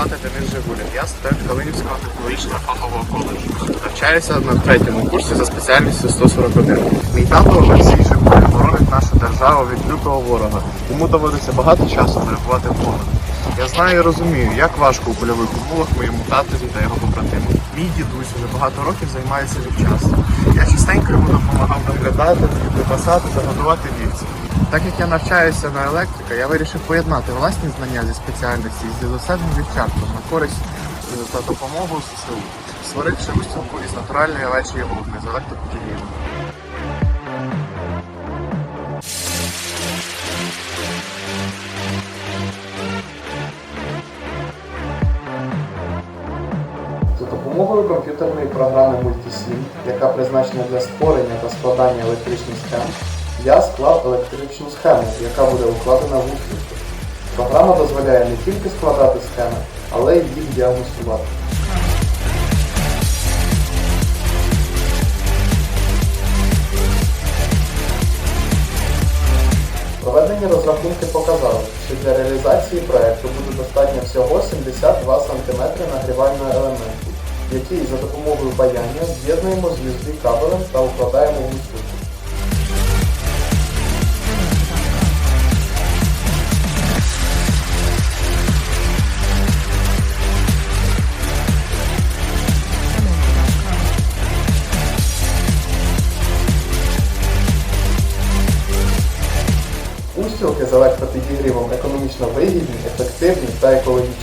Звати Денис Жигулін. Я студент Калинівського технологічного фахового коледжу. Навчаюся на третьому курсі за спеціальністю 141. Мій тато Олексій Жигулін боронить нашу державу від лютого ворога. Йому доводиться багато часу перебувати в полоні. Я знаю і розумію, як важко у польових умовах моєму татові та його побратимам. Мій дідусь вже багато років займається вівчарством. Я частенько йому допомагав доглядати, випасати та годувати вівці. Так як я навчаюся на електрика, я вирішив поєднати власні знання зі спеціальності з ділосердним вівчарством на користь е, та допомогу ЗСУ, створивши висновку із натуральної овечої губки з електроподіління. За допомогою комп'ютерної програми Multisim, яка призначена для створення та складання електричних схем, я склав електричну схему, яка буде укладена в устрічку. Програма дозволяє не тільки складати схеми, але й їх діагностувати. Проведені розрахунки показали, що для реалізації проекту буде достатньо всього 72 см нагрівального елементу, який за допомогою паяння з'єднуємо з USB кабелем та укладаємо в устрічку. Устілки з електропідігрівом економічно вигідні, ефективні та екологічні.